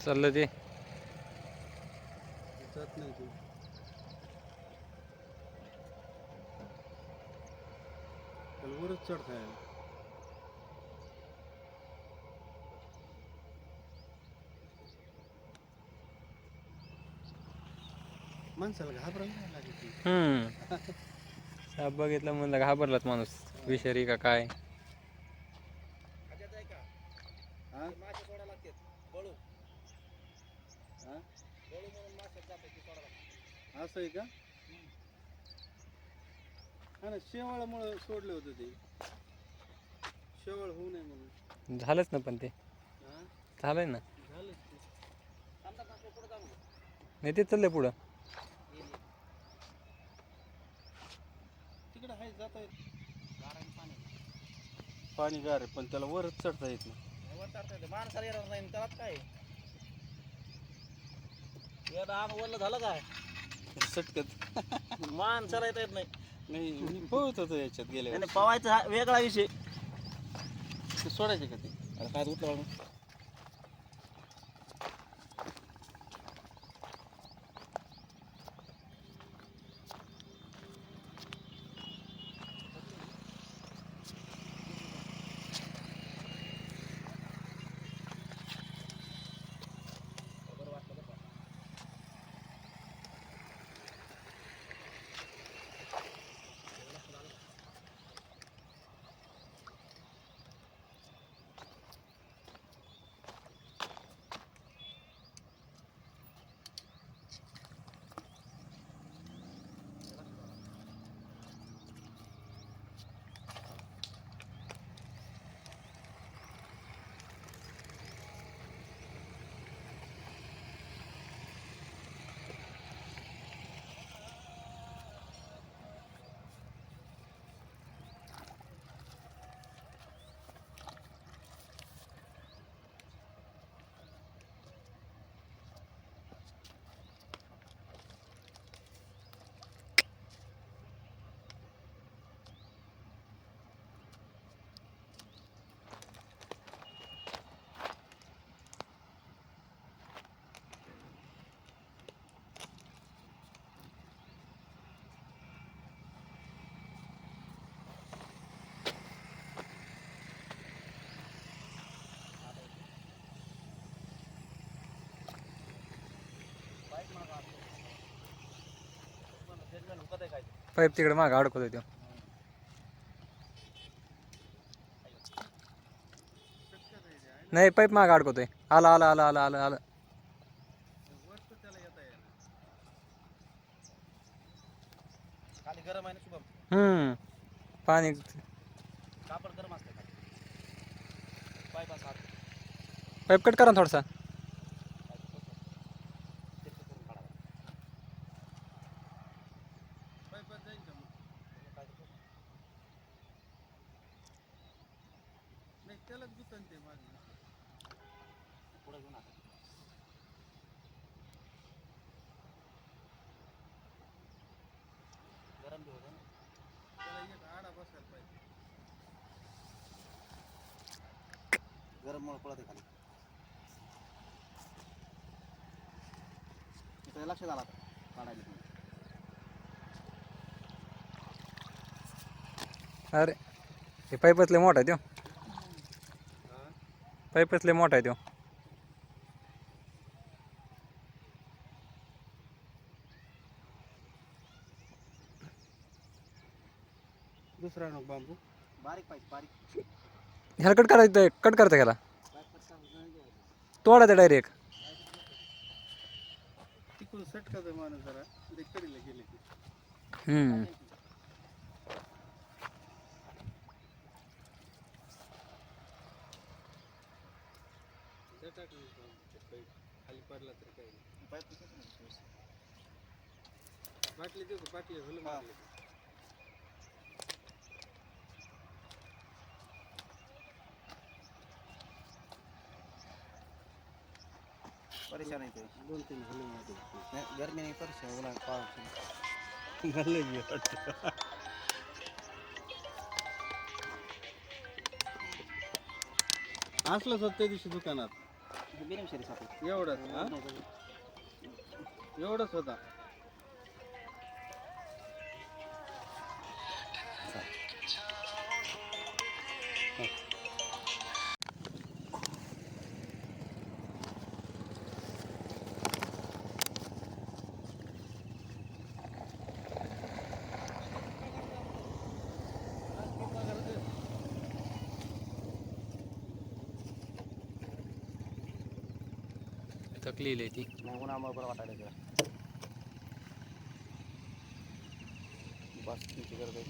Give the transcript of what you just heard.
चाललं ते. वरच माणसाला घाबरायला साप बघितलं म्हणलं घाबरलाच माणूस. विषारी का काय हा? हा? असं आहे का? हा ना शेवाळामुळे सोडलं होतं ते. शेवाळ होऊ नये म्हणून. झालंच ना पण ते. हा? झालंय ना? झालंच ते. नाही ते चाललंय पुढं. तिकडे आहे जाता येत पाणी गार आहे पण त्याला वरच चढता येत नाही. माणसाला येणार नाही त्याला काय आम वरलं झालं काय? सटकत. माणसाला येता येत नाही. नाही मी पळत होतो याच्यात गेल्या आणि. पवायचा हा वेगळा विषय. ते सोडायचे का ते? अरे काय उठलं पाईप तिकडे मागं अडकवतोय तो. नाही पाईप मागं अडकवतोय. आला आला आला आला आला आला. हम्म. पाणी पाईप कट करा थोडासा करून काढा पाईपात जाईल का मग नाही त्यालाच गुतन ते माझं पुढे घेऊन आता गरम बी होतं ना त्याला एक आडा बसायला पाहिजे. गरम मुळे पळत खाली. इथं लक्ष झाला आता. काढायला तुम्ही अरे हे पाईपच लय मोठा आहे तो हा पाईपच लय मोठा आहे तो दुसरा नको बांबू. बारीक पाहिजे बारीक. ह्याला कट करायचं कट करता ह्याला. तोडायचं डायरेक्ट तिकडून सटकाचा माणूस जरा. गेले की हम्म त्या टाकून ते पाईप खाली पडला तर काही बाटली देऊ का बाटली झालं हा. मारलं परेशान आहे ते दोन तीन झाले माझे नाही, गरमी नाही परेशान उन्हा पाऊस झाले मी वाटतं असलंच होतं त्या दिवशी दुकानात सापडलं एवढंच हा? एवढंच होता. थकलेली आहे ती. नाही उन्हामुळे बरं वाटायला बस तुमची गरज आहे.